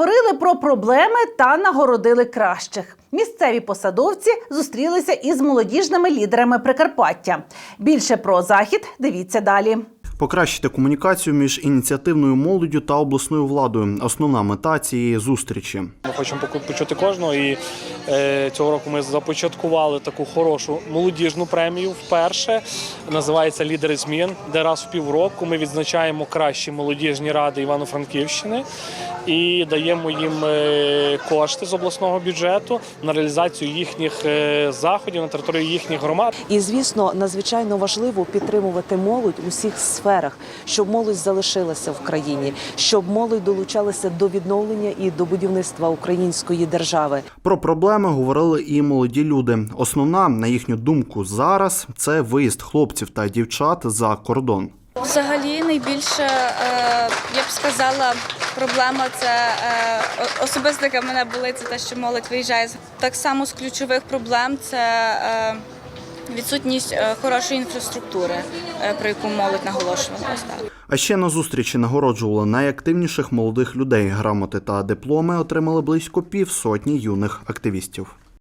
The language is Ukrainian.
Поговорили про проблеми та нагородили кращих. Місцеві посадовці зустрілися із молодіжними лідерами Прикарпаття. Більше про захід дивіться далі. Покращити комунікацію між ініціативною молоддю та обласною владою. Основна мета цієї зустрічі. Ми хочемо почути кожного. І е, цього року ми започаткували таку хорошу молодіжну премію вперше. Називається Лідери змін, де раз в півроку ми відзначаємо кращі молодіжні ради Івано-Франківщини і даємо їм е, кошти з обласного бюджету на реалізацію їхніх е, заходів на території їхніх громад. І звісно, надзвичайно важливо підтримувати молодь у всіх сферах, щоб молодь залишилася в країні, щоб молодь долучалася до відновлення і до будівництва української держави. Про проблеми говорили і молоді люди. Основна, на їхню думку, зараз це виїзд хлопців та дівчат за кордон. Взагалі найбільше, е, я б сказала, проблема це е, особисто яка мене болить, це те, що молодь виїжджає. Так само з ключових проблем це е, відсутність е, хорошої інфраструктури, е, про яку молодь наголошувала. А ще на зустрічі нагороджували найактивніших молодих людей. Грамоти та дипломи отримали близько півсотні юних активістів.